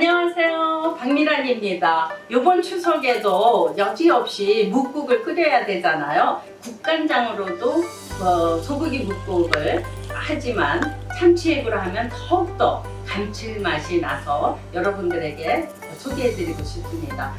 안녕하세요. 박미란입니다. 이번 추석에도 여지없이 묵국을 끓여야 되잖아요. 국간장으로도 어, 소고기 묵국을 하지만 참치액으로 하면 더욱더 감칠맛이 나서 여러분들에게 소개해드리고 싶습니다.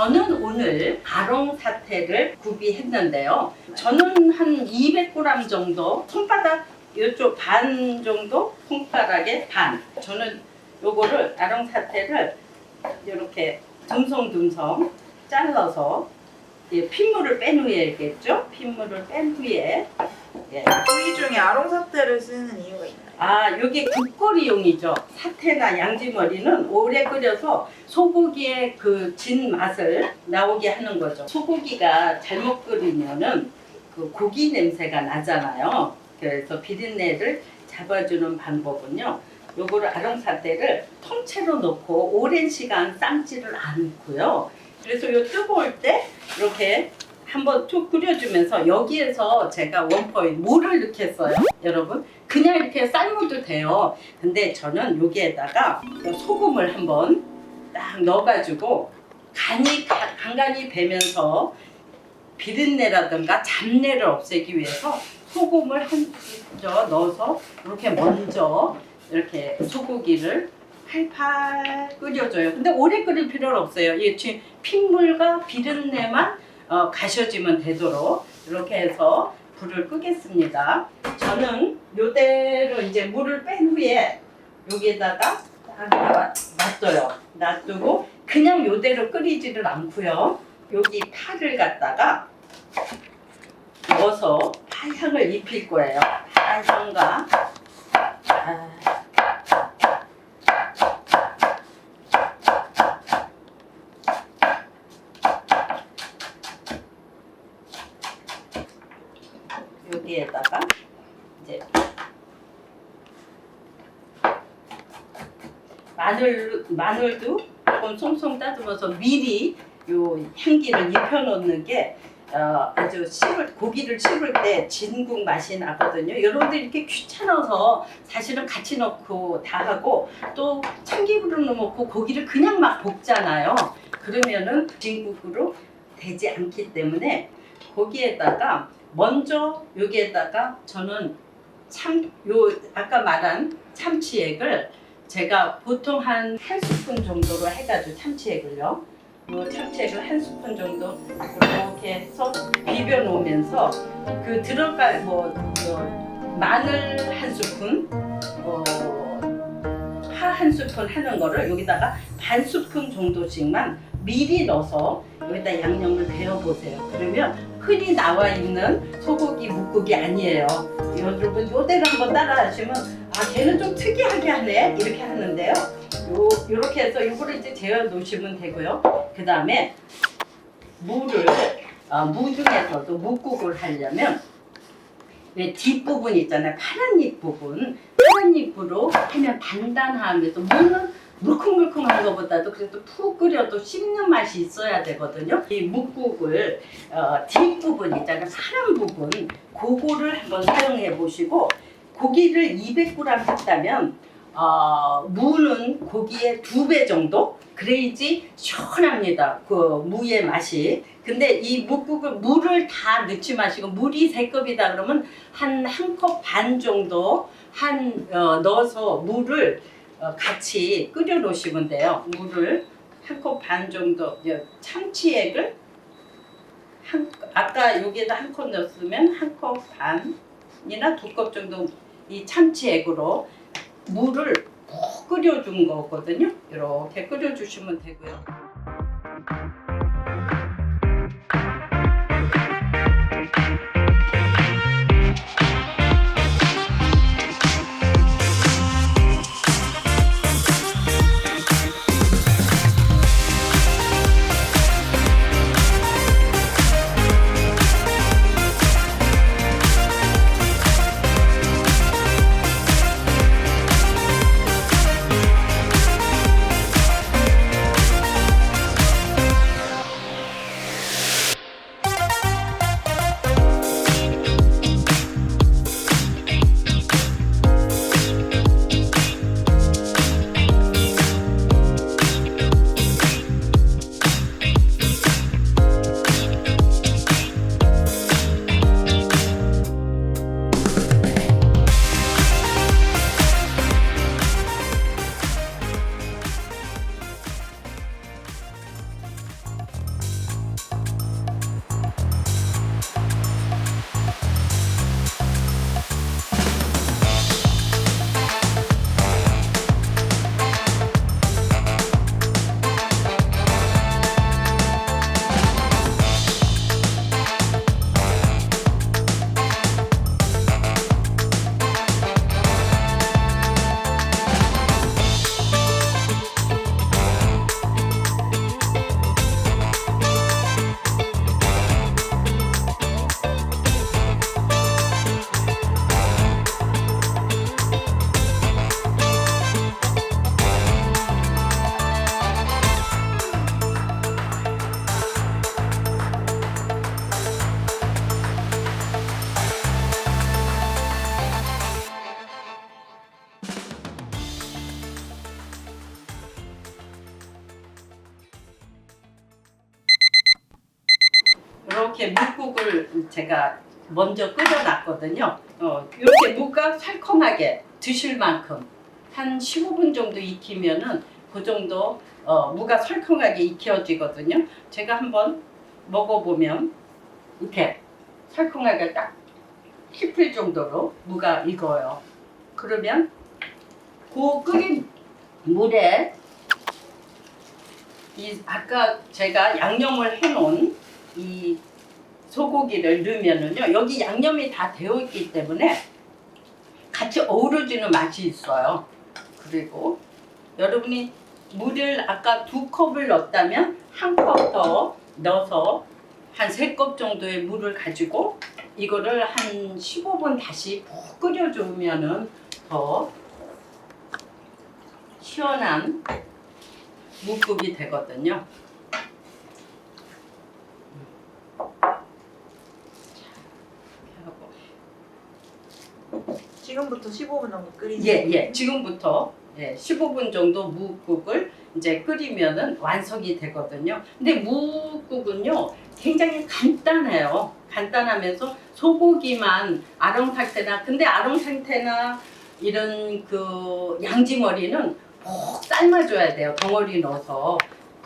저는 오늘 아롱 사태를 구비했는데요. 저는 한 200g 정도, 손바닥 이쪽 반 정도, 손가락의 반. 저는 요거를 아롱 사태를 이렇게 듬성듬성 잘라서 예, 핏물을 뺀 후에겠죠? 핏물을 뺀 후에 예. 부위 중에 아롱 사태를 쓰는 이유가 있나요? 아, 이게 국거리용이죠. 사태나 양지머리는 오래 끓여서 소고기의 그 진 맛을 나오게 하는 거죠. 소고기가 잘못 끓이면은 그 고기 냄새가 나잖아요. 그래서 비린내를 잡아주는 방법은요. 요거를 아롱사태를 통째로 넣고 오랜 시간 삶지를 않고요. 그래서 요 뜨거울 때 이렇게 한번 툭 끓여주면서 여기에서 제가 원포인트 물을 넣겠어요 여러분 그냥 이렇게 삶아도 돼요 근데 저는 여기에다가 소금을 한번 딱 넣어가지고 간이 가- 간간히 배면서 비린내라든가 잡내를 없애기 위해서 소금을 한 저 넣어서 이렇게 먼저 이렇게 소고기를 팔팔 끓여줘요. 근데 오래 끓일 필요는 없어요. 이 지금 핏물과 비린내만 어, 가셔지면 되도록 이렇게 해서 불을 끄겠습니다. 저는 요대로 이제 물을 뺀 후에 여기에다가 놔둬요. 놔두고 그냥 요대로 끓이지를 않고요. 여기 파를 갖다가 넣어서 파향을 입힐 거예요. 파향과 아, 여기에다가 이제 마늘 마늘도 조금 송송 따듬어서 미리 요 향기를 입혀놓는 게 어, 아주 씹을 고기를 씹을 때 진국 맛이 나거든요. 여러분들 이렇게 귀찮아서 사실은 같이 넣고 다 하고 또 참기름을 넣고 고기를 그냥 막 볶잖아요. 그러면은 진국으로 되지 않기 때문에 거기에다가 먼저 여기에다가 저는 참 요 아까 말한 참치액을 제가 보통 한 한 스푼 정도로 해가지고 참치액을요. 요 참치액을 한 스푼 정도 이렇게 해서 비벼 놓으면서 그 들어갈 뭐, 뭐 마늘 한 스푼, 뭐파한 스푼 하는 거를 여기다가 반 스푼 정도씩만 미리 넣어서 여기다 양념을 데워 보세요. 그러면 흔히 나와 있는 소고기 묵국이 아니에요. 여러분 요대로 한번 따라 하시면 아 걔는 좀 특이하게 하네 이렇게 하는데요. 요 요렇게 해서 요거를 이제 재워 놓으시면 되고요. 그 다음에 무를 어, 무 중에서도 묵국을 하려면 왜 뒷부분 있잖아요. 파란 잎 부분. 파란 잎으로 하면 단단하면서 무는 물컹물컹한 것보다도 그래도 푹 끓여도 씹는 맛이 있어야 되거든요. 이 묵국을 어, 뒷부분 있잖아요. 파란 부분 그거를 한번 사용해 보시고 고기를 200g 했다면 어, 무는 고기의 두 배 정도 그래야지 시원합니다. 그 무의 맛이. 근데 이 묵국을 물을 다 넣지 마시고 물이 세 컵이다 그러면 한 한 컵 반 정도 한 어, 넣어서 물을 어, 같이 끓여 놓으시면 돼요. 물을 한 컵 반 정도 어, 참치액을 한 아까 여기에다 한 컵 넣었으면 한 컵 반이나 두 컵 정도 이 참치액으로 물을 푹 끓여준 거거든요. 이렇게 끓여주시면 되고요. 이렇게 묵국을 제가 먼저 끓여놨거든요. 어, 이렇게 무가 살콤하게 드실 만큼 한 15분 정도 익히면은 그 정도 어, 무가 설컹하게 익혀지거든요. 제가 한번 먹어보면 이렇게 설컹하게 딱 씹힐 정도로 무가 익어요. 그러면 그 끓인 물에 이 아까 제가 양념을 해놓은 이 소고기를 넣으면은요 여기 양념이 다 되어 있기 때문에 같이 어우러지는 맛이 있어요. 그리고 여러분이 물을 아까 두 컵을 넣었다면 한 컵 더 넣어서 한 세 컵 정도의 물을 가지고 이거를 한 15분 다시 푹 끓여주면은 더 시원한 묵국이 되거든요. 지금부터 15분 정도 끓이지. 예, 예. 지금부터 예, 15분 정도 묵국을 이제 끓이면은 완성이 되거든요. 근데 묵국은요, 굉장히 간단해요. 간단하면서 소고기만 아롱 상태나, 근데 아롱 상태나 이런 그 양지머리는 푹 삶아줘야 돼요. 덩어리 넣어서.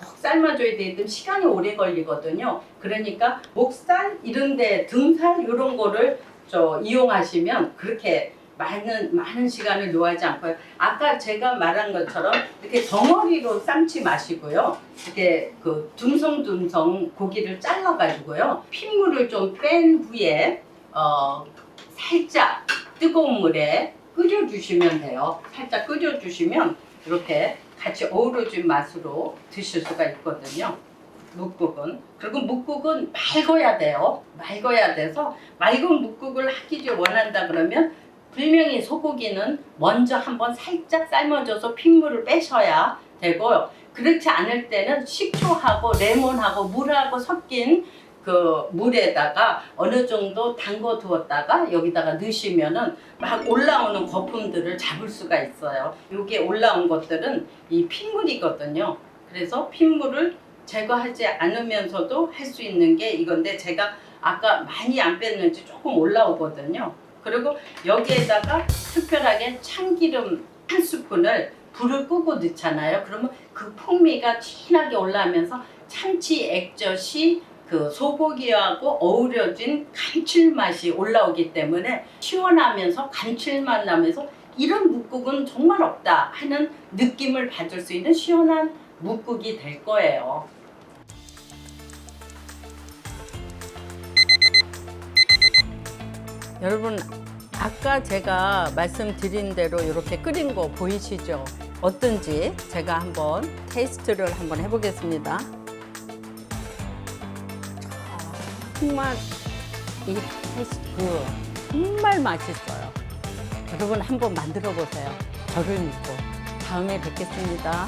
푹 삶아줘야 되면 시간이 오래 걸리거든요. 그러니까 목살 이런데 등살 이런 거를 저 이용하시면 그렇게 많은 많은 시간을 요하지 않고요. 아까 제가 말한 것처럼 이렇게 덩어리로 삶지 마시고요. 이렇게 그 둥성둥성 고기를 잘라 가지고요. 핏물을 좀 뺀 후에 어 살짝 뜨거운 물에 끓여 주시면 돼요. 살짝 끓여 주시면 이렇게 같이 어우러진 맛으로 드실 수가 있거든요. 묵국은 그리고 묵국은 맑아야 돼요. 맑아야 돼서 맑은 묵국을 하기를 원한다 그러면 분명히 소고기는 먼저 한번 살짝 삶아줘서 핏물을 빼셔야 되고요. 그렇지 않을 때는 식초하고 레몬하고 물하고 섞인 그 물에다가 어느 정도 담궈 두었다가 여기다가 넣으시면은 막 올라오는 거품들을 잡을 수가 있어요. 여기에 올라온 것들은 이 핏물이거든요. 그래서 핏물을 제거하지 않으면서도 할 수 있는 게 이건데 제가 아까 많이 안 뺐는지 조금 올라오거든요. 그리고 여기에다가 특별하게 참기름 한 스푼을 불을 끄고 넣잖아요. 그러면 그 풍미가 진하게 올라오면서 참치 액젓이 그 소고기하고 어우러진 감칠맛이 올라오기 때문에 시원하면서 감칠맛 나면서 이런 묵국은 정말 없다 하는 느낌을 받을 수 있는 시원한 묵국이 될 거예요. 여러분 아까 제가 말씀드린 대로 이렇게 끓인 거 보이시죠? 어떤지 제가 한번 테이스트를 한번 해보겠습니다. 정말 이 테이스트 정말 맛있어요. 여러분 한번 만들어 보세요. 저를 믿고 다음에 뵙겠습니다.